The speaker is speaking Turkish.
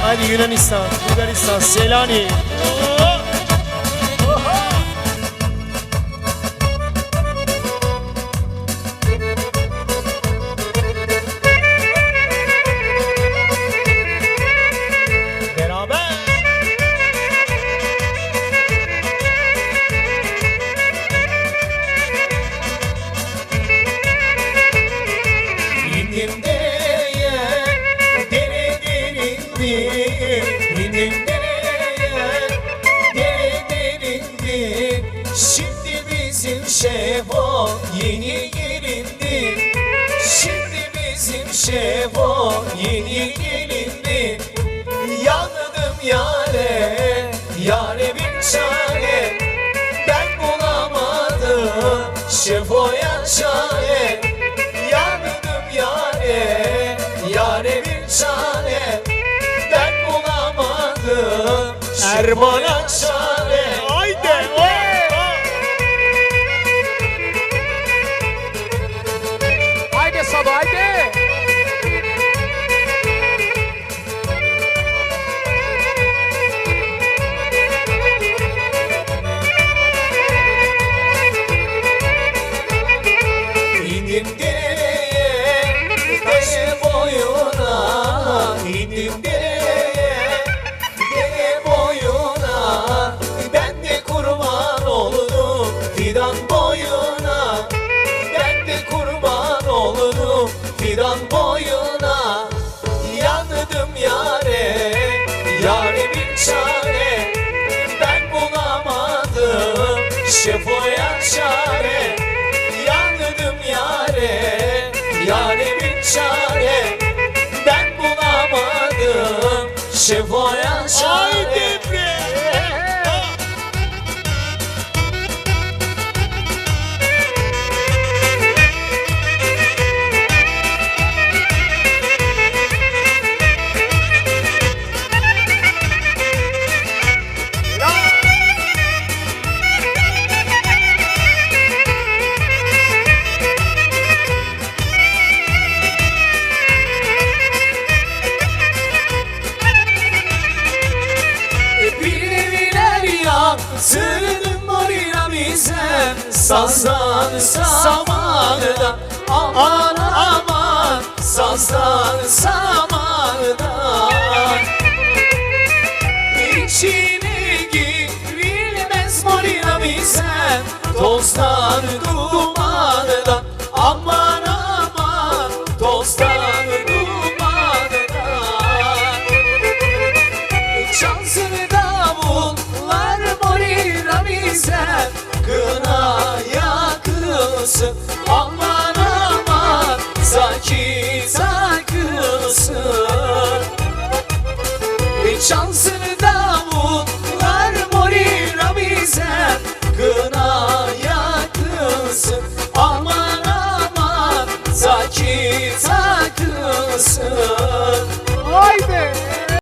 Hadi Yunanistan, Bulgaristan, Selani. Şefoya çare. Yandım yare, yare bir çare Ben bulamadım Erman'a çare şefoya çare Yandım yare, yare bir çare. Ben bulamadım şefoya ya Sığdım oraya bizem Sazdan samandan Aman aman Sazdan samandan İçine girilmez morina bizem Tozdan dumandan